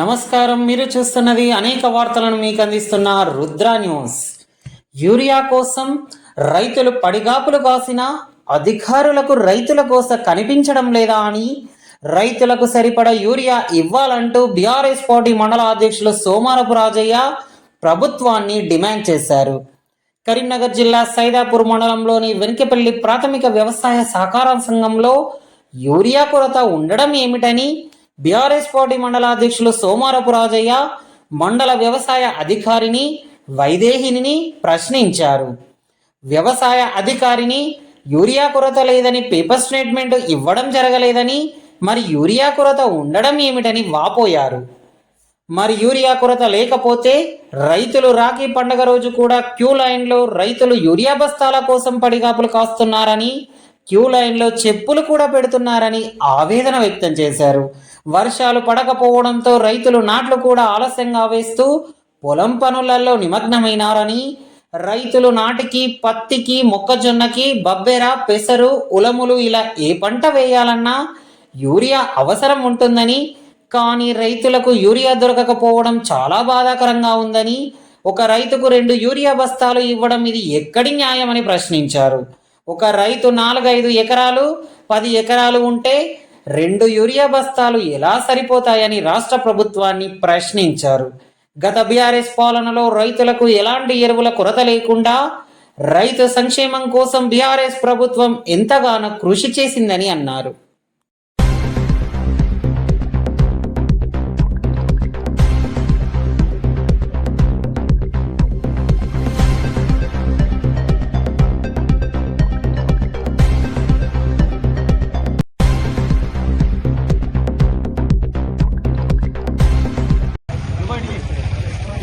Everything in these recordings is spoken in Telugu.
నమస్కారం. మీరు చూస్తున్నది అనేక వార్తలను మీకు అందిస్తున్న రుద్ర న్యూస్. యూరియా కోసం రైతులు పడిగాపులు కాసిన అధికారులకు రైతుల కోస కనిపించడం లేదా అని రైతులకు సరిపడ యూరియా ఇవ్వాలంటూ బీఆర్ఎస్ పార్టీ మండల అధ్యక్షులు సోమారపు రాజయ్య ప్రభుత్వాన్ని డిమాండ్ చేశారు. కరీంనగర్ జిల్లా సైదాపూర్ మండలంలోని వెనుకపల్లి ప్రాథమిక వ్యవసాయ సహకార సంఘంలో యూరియా కొరత ఉండడం ఏమిటని బీఆర్ఎస్ పార్టీ మండల అధ్యక్షులు సోమారపు రాజయ్య మండల వ్యవసాయ అధికారిని వైదేహిని ప్రశ్నించారు. వ్యవసాయ అధికారిని యూరియా కొరత లేదని పేపర్ స్టేట్మెంట్ ఇవ్వడం జరగలేదని మరి యూరియా కొరత ఉండడం ఏమిటని వాపోయారు. మరి యూరియా కొరత లేకపోతే రైతులు రాఖీ పండగ రోజు కూడా క్యూ లైన్లో రైతులు యూరియా బస్తాల కోసం పడిగాపులు కాస్తున్నారని క్యూ లైన్లో చెప్పులు కూడా పెడుతున్నారని ఆవేదన వ్యక్తం చేశారు. వర్షాలు పడకపోవడంతో రైతులు నాట్లు కూడా ఆలస్యంగా వేస్తూ పొలం పనులలో నిమగ్నమైనారని రైతులు నాటికి పత్తికి మొక్కజొన్నకి బబ్బెర పెసరు ఉలములు ఇలా ఏ పంట వేయాలన్నా యూరియా అవసరం ఉంటుందని కానీ రైతులకు యూరియా దొరకకపోవడం చాలా బాధాకరంగా ఉందని ఒక రైతుకు రెండు యూరియా బస్తాలు ఇవ్వడం ఇది ఎక్కడి న్యాయమని ప్రశ్నించారు. ఒక రైతు నాలుగైదు ఎకరాలు పది ఎకరాలు ఉంటే రెండు యూరియా బస్తాలు ఎలా సరిపోతాయని రాష్ట్ర ప్రభుత్వాన్ని ప్రశ్నించారు. గత బీఆర్ఎస్ పాలనలో రైతులకు ఎలాంటి ఎరువుల కొరత లేకుండా రైతు సంక్షేమం కోసం బీఆర్ఎస్ ప్రభుత్వం ఎంతగానో కృషి చేసిందని అన్నారు.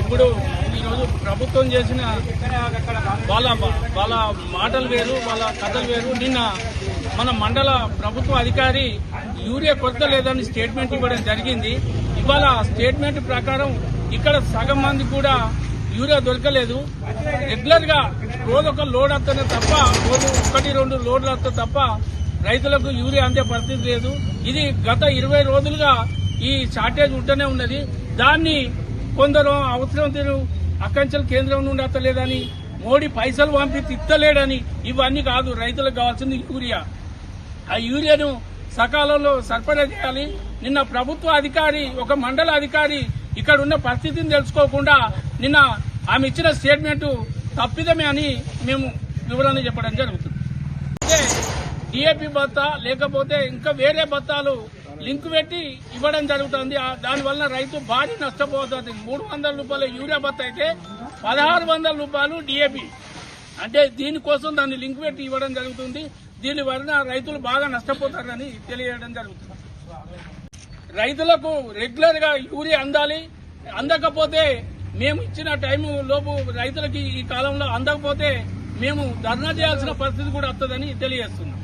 ఇప్పుడు ఈరోజు ప్రభుత్వం చేసిన వాళ్ళ వాళ్ళ మాటలు వేరు వాళ్ళ కథలు వేరు. నిన్న మన మండల ప్రభుత్వ అధికారి యూరియా కొరత లేదని స్టేట్మెంట్ ఇవ్వడం జరిగింది. ఇవాళ స్టేట్మెంట్ ప్రకారం ఇక్కడ సగం మంది కూడా యూరియా దొరకలేదు. రెగ్యులర్గా రోజు ఒక లోడ్ వస్తేనే తప్ప రోజు ఒకటి రెండు లోడ్లు వస్తే తప్ప రైతులకు యూరియా అందే పరిస్థితి లేదు. ఇది గత ఇరవై రోజులుగా ఈ షార్టేజ్ ఉంటూనే ఉన్నది. దాన్ని కొందరు అవసరం తీరు అక్కడి కేంద్రం నుండి అత్తలేదని మోడీ పైసలు పంపి తిత్తలేడని ఇవన్నీ కాదు రైతులకు కావాల్సింది యూరియా. ఆ యూరియాను సకాలంలో సరఫరా చేయాలి. నిన్న ప్రభుత్వ అధికారి ఒక మండల అధికారి ఇక్కడ ఉన్న పరిస్థితిని తెలుసుకోకుండా నిన్న ఆమె ఇచ్చిన స్టేట్మెంట్ తప్పిదమే అని మేము వివరణ చెప్పడం జరుగుతుంది. డిఏపి బత్తా లేకపోతే ఇంకా వేరే బత్తాలు లింక్ పెట్టి ఇవ్వడం జరుగుతుంది. దానివల్ల రైతు భారీ నష్టపోతుంది. మూడు వందల రూపాయల యూరియా బత్త అయితే పదహారు వందల రూపాయలు డిఏపి అంటే దీనికోసం దాన్ని లింక్ పెట్టి ఇవ్వడం జరుగుతుంది. దీని వలన రైతులు బాగా నష్టపోతారని తెలియడం జరుగుతుంది. రైతులకు రెగ్యులర్గా యూరియా అందాలి. అందకపోతే మేము ఇచ్చిన టైం లోపు రైతులకి ఈ కాలంలో అందకపోతే మేము ధర్నా చేయాల్సిన పరిస్థితి కూడా వస్తుందని తెలియజేస్తున్నాం.